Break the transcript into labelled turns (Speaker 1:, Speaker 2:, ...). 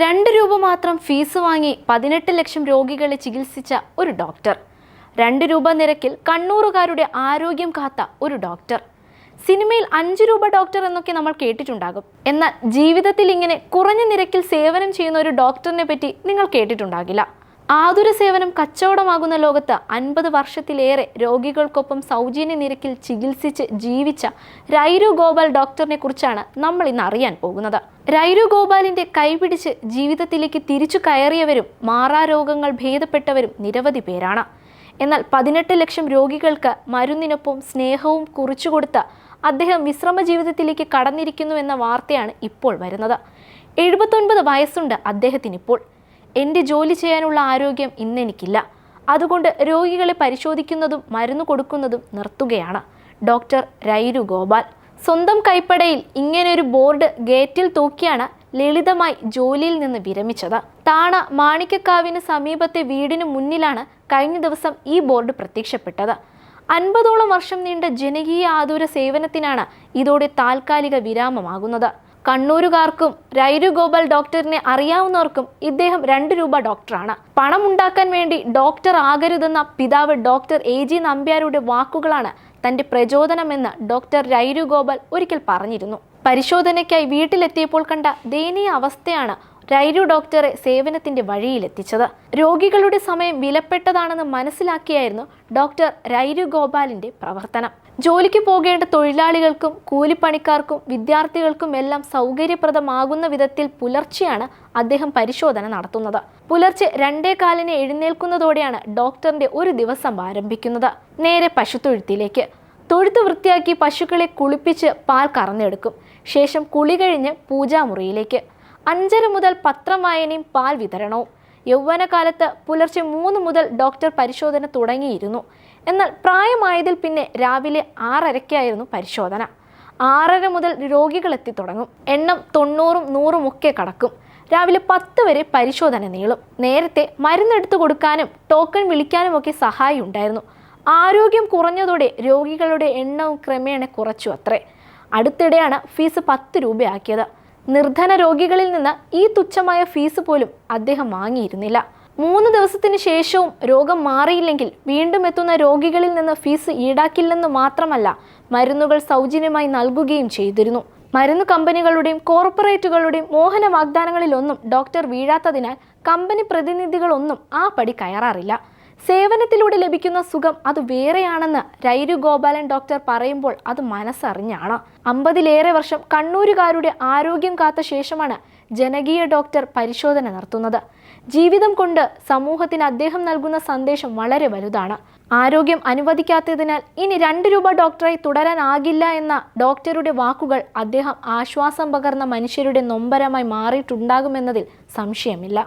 Speaker 1: രണ്ട് രൂപ മാത്രം ഫീസ് വാങ്ങി പതിനെട്ട് ലക്ഷം രോഗികളെ ചികിത്സിച്ച ഒരു ഡോക്ടർ. രണ്ട് രൂപ നിരക്കിൽ കണ്ണൂറുകാരുടെ ആരോഗ്യം കാത്ത ഒരു ഡോക്ടർ. സിനിമയിൽ അഞ്ച് രൂപ ഡോക്ടർ എന്നൊക്കെ നമ്മൾ കേട്ടിട്ടുണ്ടാകും. എന്നാൽ ജീവിതത്തിൽ ഇങ്ങനെ കുറഞ്ഞ നിരക്കിൽ സേവനം ചെയ്യുന്ന ഒരു ഡോക്ടറിനെ പറ്റി നിങ്ങൾ കേട്ടിട്ടുണ്ടാകില്ല. ആതുര സേവനം കച്ചവടമാകുന്ന ലോകത്ത് അൻപത് വർഷത്തിലേറെ രോഗികൾക്കൊപ്പം സൗജന്യ നിരക്കിൽ ചികിത്സിച്ച് ജീവിച്ച രൈരു ഗോപാൽ ഡോക്ടറിനെ കുറിച്ചാണ് നമ്മൾ ഇന്ന് അറിയാൻ പോകുന്നത്. രൈരു ഗോപാലിന്റെ കൈപിടിച്ച് ജീവിതത്തിലേക്ക് തിരിച്ചു കയറിയവരും മാറാരോഗങ്ങൾ ഭേദപ്പെട്ടവരും നിരവധി പേരാണ്. എന്നാൽ പതിനെട്ട് ലക്ഷം രോഗികൾക്ക് മരുന്നിനൊപ്പം സ്നേഹവും കുറിച്ചുകൊടുത്ത അദ്ദേഹം വിശ്രമ ജീവിതത്തിലേക്ക് കടന്നിരിക്കുന്നു എന്ന വാർത്തയാണ് ഇപ്പോൾ വരുന്നത്. എഴുപത്തൊൻപത് വയസ്സുണ്ട് അദ്ദേഹത്തിനിപ്പോൾ. എന്റെ ജോലി ചെയ്യാനുള്ള ആരോഗ്യം ഇന്നെനിക്കില്ല അതുകൊണ്ട് രോഗികളെ പരിശോധിക്കുന്നതും മരുന്ന് കൊടുക്കുന്നതും നിർത്തുകയാണ്. ഡോക്ടർ രൈരു ഗോപാൽ. സ്വന്തം കൈപ്പടയിൽ ഇങ്ങനെയൊരു ബോർഡ് ഗേറ്റിൽ തൂക്കിയാണ് ലളിതമായി ജോലിയിൽ നിന്ന് വിരമിച്ചത്. താണ മാണിക്കക്കാവിന് സമീപത്തെ വീടിന് മുന്നിലാണ് കഴിഞ്ഞ ദിവസം ഈ ബോർഡ് പ്രത്യക്ഷപ്പെട്ടത്. അൻപതോളം വർഷം നീണ്ട ജനകീയ ആതുര സേവനത്തിനാണ് ഇതോടെ താൽക്കാലിക വിരാമമാകുന്നത്. കണ്ണൂരുകാർക്കും രൈരു ഗോപാൽ ഡോക്ടറിനെ അറിയാവുന്നവർക്കും ഇദ്ദേഹം രണ്ട് രൂപ ഡോക്ടറാണ്. പണം ഉണ്ടാക്കാൻ വേണ്ടി ഡോക്ടർ ആകരുതെന്ന പിതാവ് ഡോക്ടർ എ ജി നമ്പ്യാരുടെ വാക്കുകളാണ് തന്റെ പ്രചോദനമെന്ന് ഡോക്ടർ രൈരു ഗോപാൽ ഒരിക്കൽ പറഞ്ഞിരുന്നു. പരിശോധനയ്ക്കായി വീട്ടിലെത്തിയപ്പോൾ കണ്ട ദയനീയ അവസ്ഥയാണ് രൈരു ഡോക്ടറെ സേവനത്തിന്റെ വഴിയിലെത്തിച്ചത്. രോഗികളുടെ സമയം വിലപ്പെട്ടതാണെന്ന് മനസ്സിലാക്കിയായിരുന്നു ഡോക്ടർ രൈരു ഗോപാലിന്റെ പ്രവർത്തനം. ജോലിക്ക് പോകേണ്ട തൊഴിലാളികൾക്കും കൂലിപ്പണിക്കാർക്കും വിദ്യാർത്ഥികൾക്കും എല്ലാം സൗകര്യപ്രദമാകുന്ന വിധത്തിൽ പുലർച്ചെയാണ് അദ്ദേഹം പരിശോധന നടത്തുന്നത്. പുലർച്ചെ രണ്ടേ കാലിന് എഴുന്നേൽക്കുന്നതോടെയാണ് ഡോക്ടറിന്റെ ഒരു ദിവസം ആരംഭിക്കുന്നത്. നേരെ പശുത്തൊഴുത്തിലേക്ക്. തൊഴുത്ത് വൃത്തിയാക്കി പശുക്കളെ കുളിപ്പിച്ച് പാൽ കറന്നെടുക്കും. ശേഷം കുളി കഴിഞ്ഞ് പൂജാമുറിയിലേക്ക്. അഞ്ചര മുതൽ പത്രം വായനയും പാൽ വിതരണവും. യൗവനകാലത്ത് പുലർച്ചെ മൂന്ന് മുതൽ ഡോക്ടർ പരിശോധന തുടങ്ങിയിരുന്നു. എന്നാൽ പ്രായമായതിൽ പിന്നെ രാവിലെ ആറരയ്ക്കായിരുന്നു പരിശോധന. ആറര മുതൽ രോഗികളെത്തി തുടങ്ങും. എണ്ണം തൊണ്ണൂറും നൂറും ഒക്കെ കടക്കും. രാവിലെ പത്ത് വരെ പരിശോധന നീളും. നേരത്തെ മരുന്നെടുത്തു കൊടുക്കാനും ടോക്കൺ വിളിക്കാനും ഒക്കെ സഹായി ഉണ്ടായിരുന്നു. ആരോഗ്യം കുറഞ്ഞതോടെ രോഗികളുടെ എണ്ണവും ക്രമേണ കുറച്ചു അത്രേ. അടുത്തിടെയാണ് ഫീസ് പത്ത് രൂപയാക്കിയത്. നിർധന രോഗികളിൽ നിന്ന് ഈ തുച്ഛമായ ഫീസ് പോലും അദ്ദേഹം വാങ്ങിയിരുന്നില്ല. മൂന്ന് ദിവസത്തിന് ശേഷവും രോഗം മാറിയില്ലെങ്കിൽ വീണ്ടും എത്തുന്ന രോഗികളിൽ നിന്ന് ഫീസ് ഈടാക്കില്ലെന്ന് മാത്രമല്ല മരുന്നുകൾ സൗജന്യമായി നൽകുകയും ചെയ്തിരുന്നു. മരുന്ന് കമ്പനികളുടെയും കോർപ്പറേറ്റുകളുടെയും മോഹന വാഗ്ദാനങ്ങളിലൊന്നും ഡോക്ടർ വീഴാത്തതിനാൽ കമ്പനി പ്രതിനിധികളൊന്നും ആ പടി കയറാറില്ല. സേവനത്തിലൂടെ ലഭിക്കുന്ന സുഖം അത് വേറെയാണെന്ന് രൈരു ഗോപാലൻ ഡോക്ടർ പറയുമ്പോൾ അത് മനസ്സറിഞ്ഞാണ്. അമ്പതിലേറെ വർഷം കണ്ണൂരുകാരുടെ ആരോഗ്യം കാത്ത ശേഷമാണ് ജനകീയ ഡോക്ടർ പരിശോധന നടത്തുന്നത്. ജീവിതം കൊണ്ട് സമൂഹത്തിന് അദ്ദേഹം നൽകുന്ന സന്ദേശം വളരെ വലുതാണ്. ആരോഗ്യം അനുവദിക്കാത്തതിനാൽ ഇനി രണ്ട് രൂപ ഡോക്ടറായി തുടരാനാകില്ല എന്ന ഡോക്ടറുടെ വാക്കുകൾ അദ്ദേഹം ആശ്വാസം പകർന്ന മനുഷ്യരുടെ നൊമ്പരമായി മാറിയിട്ടുണ്ടാകുമെന്നതിൽ സംശയമില്ല.